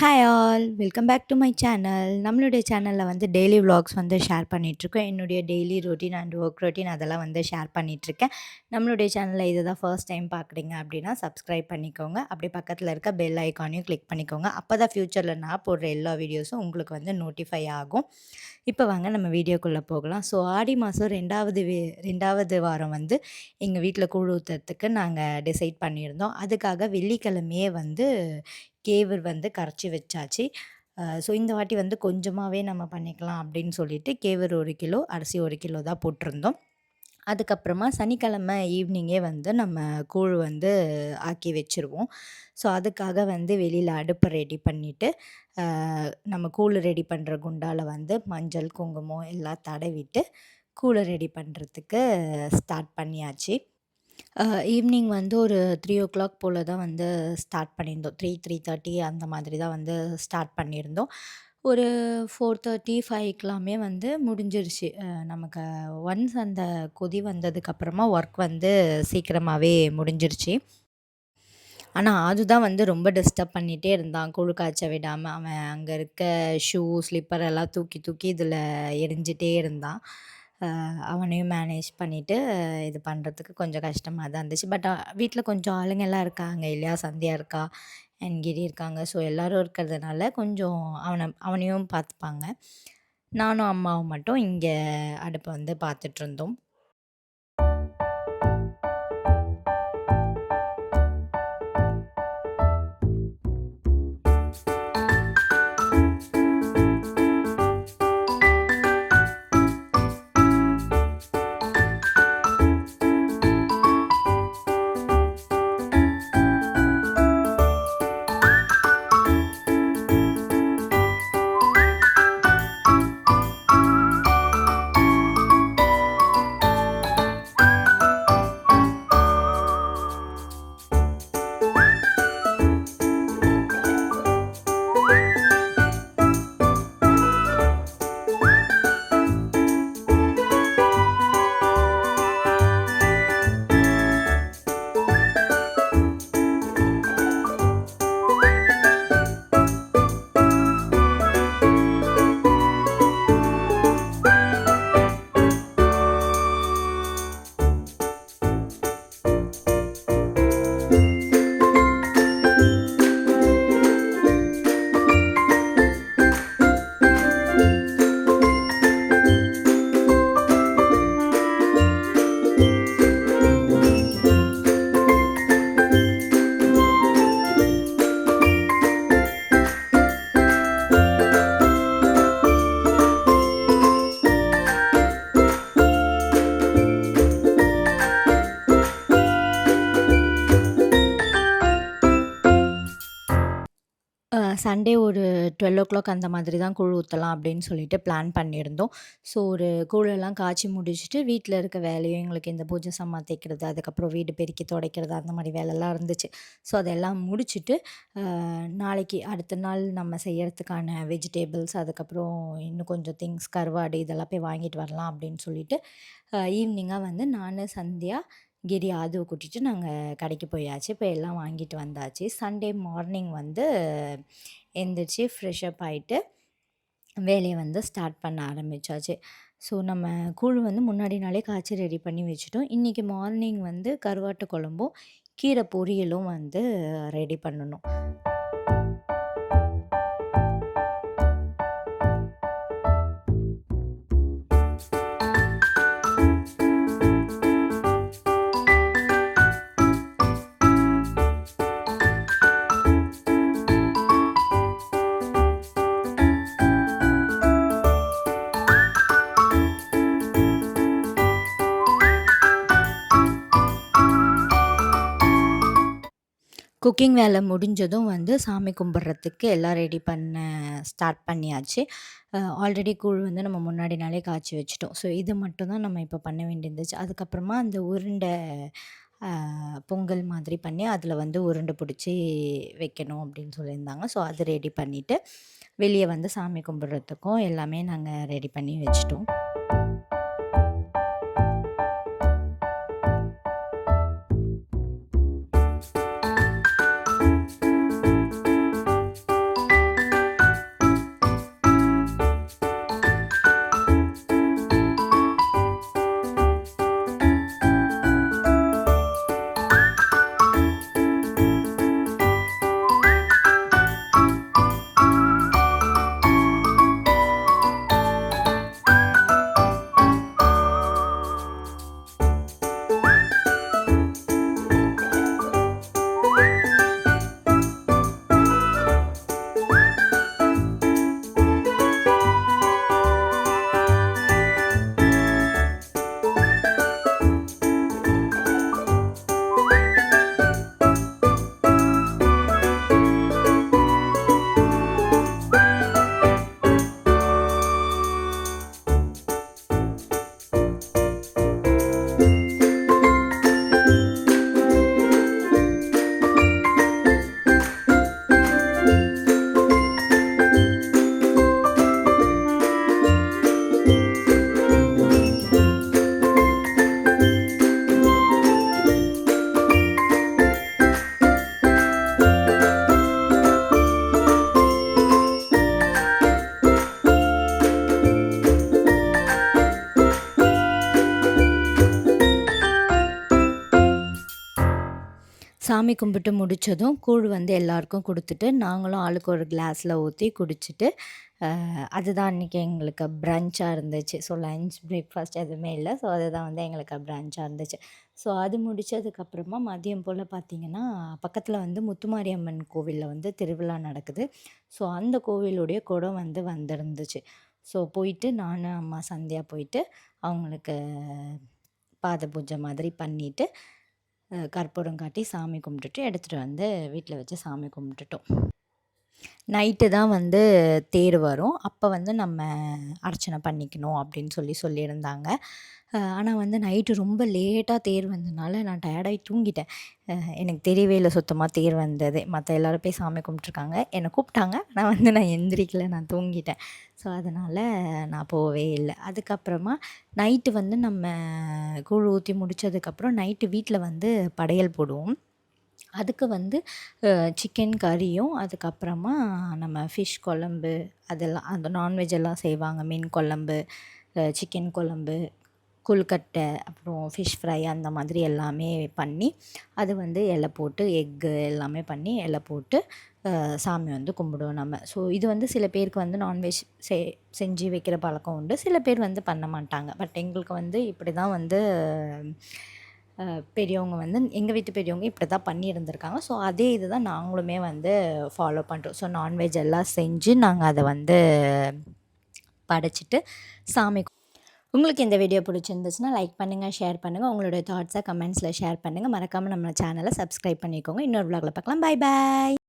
Hi all welcome back to my channel நம்மளுடைய சேனலில் வந்து டெய்லி விலாக்ஸ் வந்து ஷேர் பண்ணிகிட்ருக்கோம் என்னுடைய daily routine and work routine அதெல்லாம் வந்து ஷேர் பண்ணிகிட்ருக்கேன் நம்மளுடைய சேனலில் இது தான் ஃபர்ஸ்ட் டைம் பார்க்குறீங்க அப்படின்னா சப்ஸ்கிரைப் பண்ணிக்கோங்க. அப்படியே பக்கத்தில் இருக்க பெல் ஐக்கானையும் கிளிக் பண்ணிக்கோங்க. அப்போ தான் ஃப்யூச்சரில் நான் போடுற எல்லா வீடியோஸும் உங்களுக்கு வந்து நோட்டிஃபை ஆகும். இப்போ வாங்க நம்ம வீடியோக்குள்ளே போகலாம். ஸோ ஆடி மாதம் ரெண்டாவது வே ரெண்டாவது வாரம் வந்து எங்கள் வீட்டில் கூழ் ஊற்றுறதுக்கு நாங்கள் டிசைட் பண்ணியிருந்தோம். அதுக்காக வெள்ளிக்கிழமையே வந்து கேவர் வந்து கரைச்சி வச்சாச்சு. ஸோ இந்த வாட்டி வந்து கொஞ்சமாகவே நம்ம பண்ணிக்கலாம் அப்படின்னு சொல்லிட்டு கேவர் ஒரு கிலோ அரிசி ஒரு கிலோ தான் போட்டிருந்தோம். அதுக்கப்புறமா சனிக்கிழமை ஈவினிங்கே வந்து நம்ம கூழ் வந்து ஆக்கி வச்சுருவோம். ஸோ அதுக்காக வந்து வெளியில் அடுப்பை ரெடி பண்ணிவிட்டு நம்ம கூழ் ரெடி பண்ணுற குண்டாவில் வந்து மஞ்சள் குங்குமம் எல்லாம் தடவிட்டு கூழை ரெடி பண்ணுறதுக்கு ஸ்டார்ட் பண்ணியாச்சு. ஈவினிங் வந்து ஒரு த்ரீ ஓ கிளாக் போல் தான் வந்து ஸ்டார்ட் பண்ணியிருந்தோம். த்ரீ த்ரீ தேர்ட்டி அந்த மாதிரி தான் வந்து ஸ்டார்ட் பண்ணியிருந்தோம். ஒரு ஃபோர் தேர்ட்டி ஃபைவ்க்கெலாமே வந்து முடிஞ்சிருச்சு. நமக்கு ஒன்ஸ் அந்த கொதி வந்ததுக்கப்புறமா ஒர்க் வந்து சீக்கிரமாகவே முடிஞ்சிருச்சு. ஆனால் அதுதான் வந்து ரொம்ப டிஸ்டர்ப் பண்ணிகிட்டே இருந்தான். கூழ் காய்ச்ச விடாமல் அவன் அங்கே இருக்க ஷூ ஸ்லிப்பர் எல்லாம் தூக்கி தூக்கி இதில் எரிஞ்சிட்டே இருந்தான். அவனையும் மேனேஜ் பண்ணிவிட்டு இது பண்ணுறதுக்கு கொஞ்சம் கஷ்டமாக தான் இருந்துச்சு. பட் வீட்டில் கொஞ்சம் ஆளுங்க எல்லாம் இருக்காங்க இல்லையா? சந்தியா இருக்கா? அண்ட் கிரி இருக்காங்க. ஸோ எல்லோரும் இருக்கிறதுனால கொஞ்சம் அவனை அவனையும் பார்த்துப்பாங்க. நானும் அம்மாவும் மட்டும் இங்கே அடுப்பை வந்து பார்த்துட்ருந்தோம் சண்டே ஒரு டுவெல் ஓ கிளாக் அந்த மாதிரி தான் கூழ் ஊற்றலாம் அப்படின்னு சொல்லிட்டு பிளான் பண்ணியிருந்தோம். ஸோ ஒரு கூழெல்லாம் காய்ச்சி முடிச்சுட்டு வீட்டில் இருக்க வேலையும் எங்களுக்கு இந்த பூஜை சம்மா தேய்க்கிறது அதுக்கப்புறம் வீடு பெருக்கி துடைக்கிறது அந்த மாதிரி வேலைலாம் இருந்துச்சு. ஸோ அதெல்லாம் முடிச்சுட்டு நாளைக்கு அடுத்த நாள் நம்ம செய்யறதுக்கான வெஜிடேபிள்ஸ் அதுக்கப்புறம் இன்னும் கொஞ்சம் திங்ஸ் கருவாடு இதெல்லாம் போய் வாங்கிட்டு வரலாம் அப்படின்னு சொல்லிட்டு ஈவினிங்காக வந்து நான் சந்தியா கிரி ஆதுவை கூட்டிகிட்டு நாங்கள் கடைக்கு போயாச்சு. இப்போ எல்லாம் வாங்கிட்டு வந்தாச்சு. சண்டே மார்னிங் வந்து எந்திரிச்சு ஃப்ரெஷ்அப் ஆகிட்டு வேலையை வந்து ஸ்டார்ட் பண்ண ஆரம்பித்தாச்சு ஸோ நம்ம கூழ் வந்து முன்னாடி நாளே காய்ச்சி ரெடி பண்ணி வச்சுட்டோம். இன்றைக்கி மார்னிங் வந்து கருவாட்டு குழம்பும் கீரை பொரியலும் வந்து ரெடி பண்ணணும். குக்கிங் வேலை முடிஞ்சதும் வந்து சாமி கும்பிட்றதுக்கு எல்லாம் ரெடி பண்ண ஸ்டார்ட் பண்ணியாச்சு. ஆல்ரெடி கூழ் வந்து நம்ம முன்னாடி நாளே காய்ச்சி வச்சுட்டோம். ஸோ இது மட்டும் தான் நம்ம இப்போ பண்ண வேண்டியிருந்துச்சு. அதுக்கப்புறமா அந்த உருண்டை பொங்கல் மாதிரி பண்ணி அதில் வந்து உருண்டை பிடிச்சி வைக்கணும் அப்படின்னு சொல்லியிருந்தாங்க. ஸோ அது ரெடி பண்ணிவிட்டு வெளியே வந்து சாமி கும்பிட்றதுக்கும் எல்லாமே நாங்கள் ரெடி பண்ணி வச்சிட்டோம். சாமி கும்பிட்டு முடித்ததும் கூழ் வந்து எல்லாருக்கும் கொடுத்துட்டு நாங்களும் ஆளுக்கு ஒரு கிளாஸில் ஊற்றி குடிச்சிட்டு அதுதான் அன்றைக்கி எங்களுக்கு ப்ரன்ச்சாக இருந்துச்சு. ஸோ லஞ்ச் பிரேக்ஃபாஸ்ட் எதுவுமே இல்லை. ஸோ அதுதான் வந்து எங்களுக்கு ப்ரன்ச்சாக இருந்துச்சு. ஸோ அது முடித்ததுக்கப்புறமா மதியம் போல் பார்த்திங்கன்னா பக்கத்தில் வந்து முத்துமாரியம்மன் கோவிலில் வந்து திருவிழா நடக்குது. ஸோ அந்த கோவிலுடைய குடம் வந்து வந்திருந்துச்சு. ஸோ போயிட்டு நானும் அம்மா சந்தியா போயிட்டு அவங்களுக்கு பாத பூஜை மாதிரி பண்ணிவிட்டு கற்பூரம் காட்டி சாமி கும்பிட்டுட்டு எடுத்துகிட்டு வந்து வீட்டில் வச்சு சாமி கும்பிட்டுட்டோம். நைட்டு தான் வந்து தேர் வரும். அப்போ வந்து நம்ம அர்ச்சனை பண்ணிக்கணும் அப்படின்னு சொல்லி சொல்லியிருந்தாங்க. ஆனால் வந்து நைட்டு ரொம்ப லேட்டாக தேர் வந்ததுனால நான் டயர்டாகி தூங்கிட்டேன். எனக்கு தெரியவே இல்லை சுத்தமாக தேர் வந்தது. மற்ற எல்லோரும் போய் சாமி கும்பிட்ருக்காங்க என்னை கூப்பிட்டாங்க. ஆனால் வந்து நான் எந்திரிக்கல நான் தூங்கிட்டேன். ஸோ அதனால் நான் போகவே இல்லை. அதுக்கப்புறமா நைட்டு வந்து நம்ம கூழ் ஊற்றி முடித்ததுக்கப்புறம் நைட்டு வீட்டில் வந்து படையல் போடுவோம். அதுக்கு வந்து சிக்கன் கறியும் அதுக்கப்புறமா நம்ம ஃபிஷ் குழம்பு அதெல்லாம் அந்த நான்வெஜ் எல்லாம் செய்வாங்க. மீன் குழம்பு சிக்கன் குழம்பு கொழுக்கட்டை அப்புறம் ஃபிஷ் ஃப்ரை அந்த மாதிரி எல்லாமே பண்ணி அது வந்து இலை போட்டு எக்கு எல்லாமே பண்ணி இலை போட்டு சாமி வந்து கும்பிடுவோம் நம்ம. ஸோ இது வந்து சில பேருக்கு வந்து நான்வெஜ் செ செஞ்சு வைக்கிற பழக்கம் உண்டு. சில பேர் வந்து பண்ண மாட்டாங்க. பட் எங்களுக்கு வந்து இப்படி தான் வந்து பெரியவங்க வந்து எங்கள் வீட்டு பெரியவங்க இப்படி தான் பண்ணியிருந்திருக்காங்க. ஸோ அதே இது தான் நாங்களுமே வந்து ஃபாலோ பண்ணுறோம் ஸோ நான்வெஜ் எல்லாம் செஞ்சு நாங்கள் அதை வந்து படைச்சிட்டு சாமி உங்களுக்கு இந்த வீடியோ பிடிச்சிருந்துச்சுன்னா லைக் பண்ணுங்கள் ஷேர் பண்ணுங்கள் உங்களுடைய தாட்ஸை கமெண்ட்ஸில் ஷேர் பண்ணுங்கள் மறக்காமல் நம்ம சேனலை சப்ஸ்கிரைப் பண்ணிக்கோங்க. இன்னொரு vlogல பார்க்கலாம். Bye bye